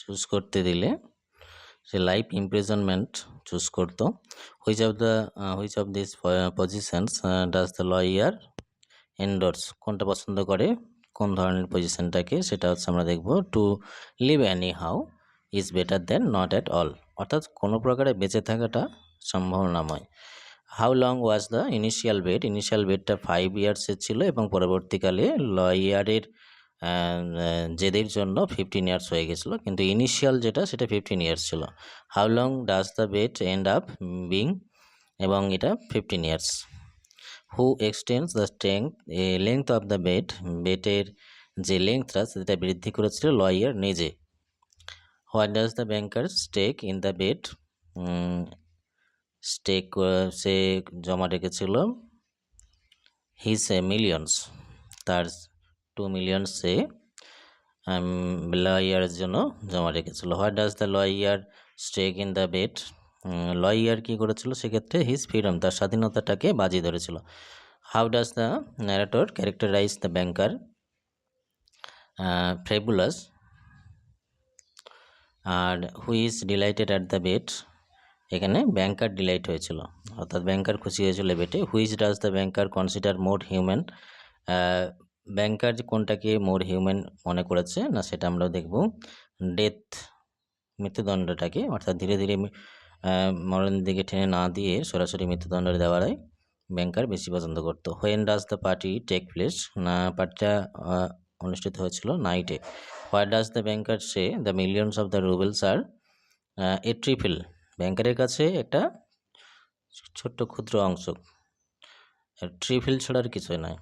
Choose করতে দিলে সে লাইফ ইমপ্রিজনমেন্ট চুজ করতো। Which of the which of this positions does the lawyer endorse কোনটা পছন্দ করে? কোন ধরনের পজিশনটাকে সেটা হচ্ছে আমরা দেখব। To live anyhow is better than not at all অর্থাৎ কোনো প্রকারে বেঁচে থাকাটা সম্ভাবনাময় how long was the initial bet initial বেডটা ফাইভ ইয়ার্সের ছিল এবং পরবর্তীকালে লয়ারের জেদের জন্য ফিফটিন ইয়ার্স হয়ে গেছিল, কিন্তু ইনিশিয়াল যেটা সেটা ফিফটিন ইয়ার্স ছিল। How long does the bet end up being এবং এটা fifteen years who extends the strength length of the bet বেটের যে লেংথটা সেটা বৃদ্ধি করেছিল লয়ার নিজে। What does the banker stake in the bet stake সে জমা রেখেছিল হিস মিলিয়নস তার টু মিলিয়ন সে লয়ারের জন্য জমা রেখেছিল। What does the lawyer stake in the bet lawyer কী করেছিল? সেক্ষেত্রে হিজ ফ্রিডম তার স্বাধীনতাটাকে বাজি ধরেছিল। How does the narrator characterise the banker fabulous R who's delighted at the bet এখানে ব্যাংকার ডিলাইট হয়েছিল। অর্থাৎ ব্যাংকার খুশি হয়েছিল বেটে which does the banker consider more human banker কোনটাকে মোর হিউম্যান মনে করেছে, না সেটা আমরা দেখব। ডেথ মৃত্যুদণ্ডটাকে অর্থাৎ ধীরে ধীরে মরণের দিকে টেনে না দিয়ে সরাসরি মৃত্যুদণ্ড দেওয়ারাই ব্যাংকার বেশি পছন্দ করতো। When does the party take place না, পার্টিটা অনুষ্ঠিত হয়েছিল নাইটে what does the banker say the millions of the rubles are a trifle ব্যাংকারের কাছে একটা ছোট্ট ক্ষুদ্র অংশ। ট্রিফিল ছাড়া আর কিছুই নয়।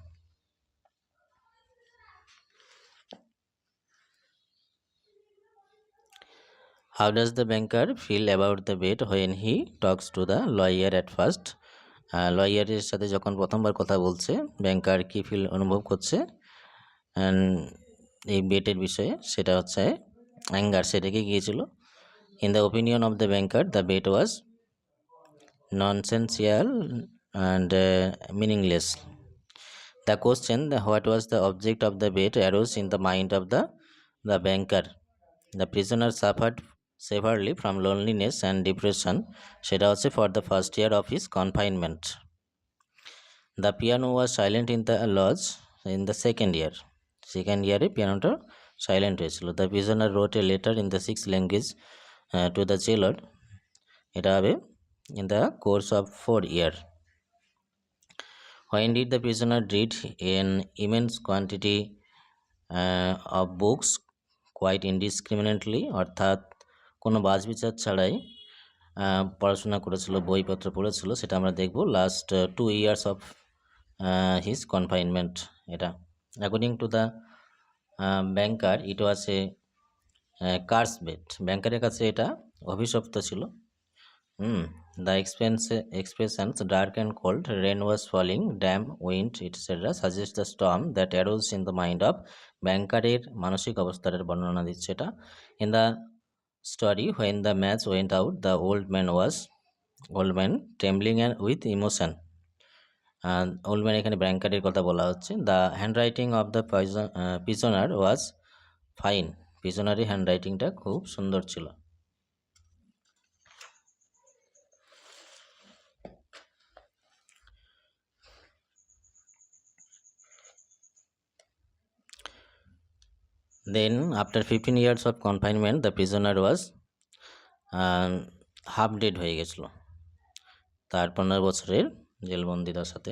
How does the banker feel about the bet when he talks to the lawyer at first লয়ারের সাথে যখন প্রথমবার কথা বলছে ব্যাংকার কী ফিল অনুভব করছে? এই বেটের বিষয়ে সেটা হচ্ছে অ্যাঙ্গার সেটাকে গিয়েছিল? In the opinion of the banker the bet was nonsensical and meaningless the question the what was the object of the bet arose in the mind of the the banker the prisoner suffered severely from loneliness and depression সেটা হচ্ছে for the first year of his confinement the piano was silent in the lodge in the second year second ইয়ারে পিয়ানোটা silent হয়েছিল। The prisoner wrote a letter in the six language to the jailer এটা হবে in the course of four year when did the prisoner did an immense quantity of books quite indiscriminately অর্থাৎ কোনো বাজ বিচার ছাড়াই পড়াশোনা করেছিল, বইপত্র পড়েছিল, সেটা আমরা দেখব। Last two years of his confinement এটা। According to the banker it was a curse bet ব্যাংকারের কাছে এটা অভিশপ্ত ছিল। হুম the expense expressions dark and cold rain was falling damp wind etcetera suggest the storm that arose in the mind of ব্যাংকারের মানসিক অবস্থার বর্ণনা দিচ্ছে এটা। In the story when the match went out the old man was old man trembling and with emotion old man এখানে ব্যাংকারের কথা বলা হচ্ছে। The handwriting of the prisoner was fine পিজনারি hand রাইটিংটা খুব সুন্দর ছিল। Then, after 15 years of confinement, the prisoner was half dead হয়ে গেছিল। তার পনেরো বছরের জেলবন্দিতার সাথে।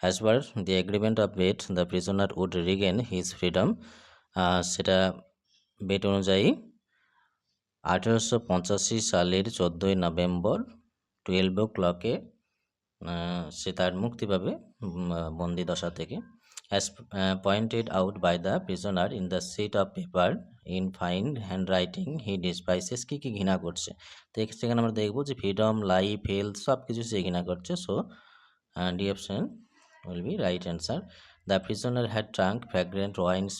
As per the agreement of bet the prisoner would regain his freedom সেটা বেট অনুযায়ী আঠেরোশো পঁচাশি সালের চোদ্দোই নভেম্বর টুয়েলভ ও ক্লকে সে তার মুক্তি পাবে বন্দি দশা থেকে। As uh, pointed out by the prisoner in the sheet of paper. In fine handwriting he despises কি কি ঘৃণা করছে। তো সেখানে আমরা দেখব যে ফ্রিডম লাইফ হেলথ সব কিছু সে ঘৃণা করছে। So D option will be right answer the prisoner had drunk fragrant wines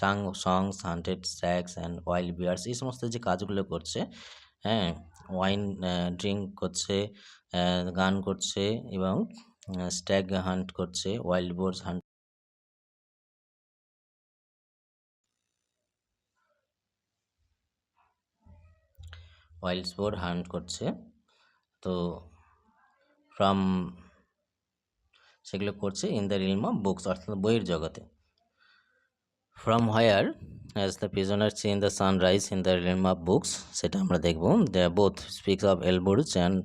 sang songs hunted stags and wild bears এই সমস্ত যে কাজগুলো করছে হ্যাঁ ওয়াইন ড্রিঙ্ক করছে গান করছে এবং স্ট্যাগ হান্ট করছে wild boars hunt wild spore hunt করছে। তো ফ্রম সেগুলো করছে in the realm of books অর্থাৎ বইয়ের জগতে। From here as the prisoner seen the sunrise in the realm of books সেটা আমরা দেখব। The both speaks of Elburz and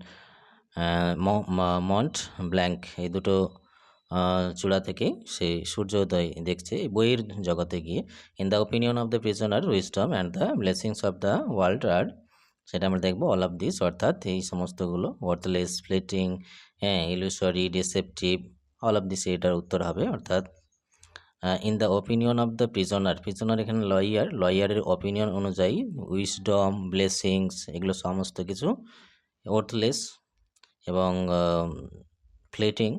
Mont, Blanc এই দুটো চূড়া থেকে সে সূর্যোদয় দেখছে বইয়ের জগতে গিয়ে। In the opinion of the prisoner wisdom and the blessings of the world আর সেটা আমরা দেখব অল অফ দিস অর্থাৎ এই সমস্তগুলো ওয়ার্থলেস ফ্লেটিং হ্যাঁ illusory deceptive all of this এটার উত্তর হবে, অর্থাৎ in the opinion of the prisoner prisoner এখানে লয়ার লয়ারের ওপিনিয়ন অনুযায়ী উইসডম ব্লেসিংস এগুলো সমস্ত কিছু ওয়ার্থলেস এবং fleeting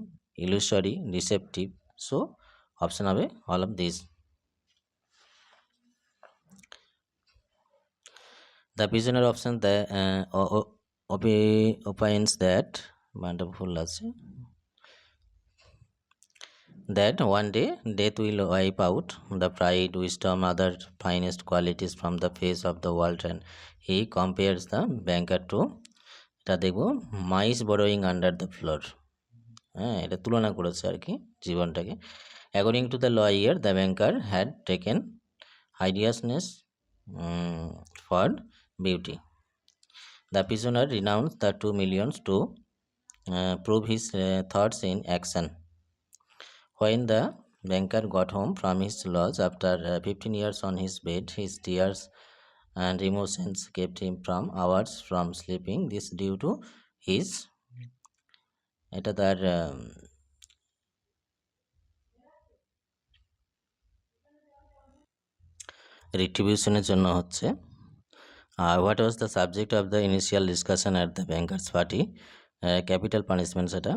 illusory deceptive so option হবে all of this The prisoner option the uh, o- o- opines that wonderful আছে that one day death will wipe out the pride, wisdom, other finest qualities from the face of the world, and he compares the banker to এটা দেখব mice burrowing under the floor হ্যাঁ এটা তুলনা করেছে আর কি জীবনটাকে according to the lawyer the banker had taken hideousness for beauty the prisoner renounced the two millions to uh, prove his uh, thoughts in action. When the banker got home from his lodge after uh, 15 years on his bed, his tears and emotions kept him from hours from sleeping. This due to his এটা তার um, রিট্রিবিউশনের জন্য হচ্ছে what was the subject of the initial discussion at the banker's party capital punishment সেটা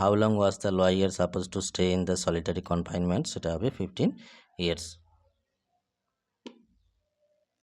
how long was the lawyer suppose to stay in the solitary confinement সেটা হবে fifteen years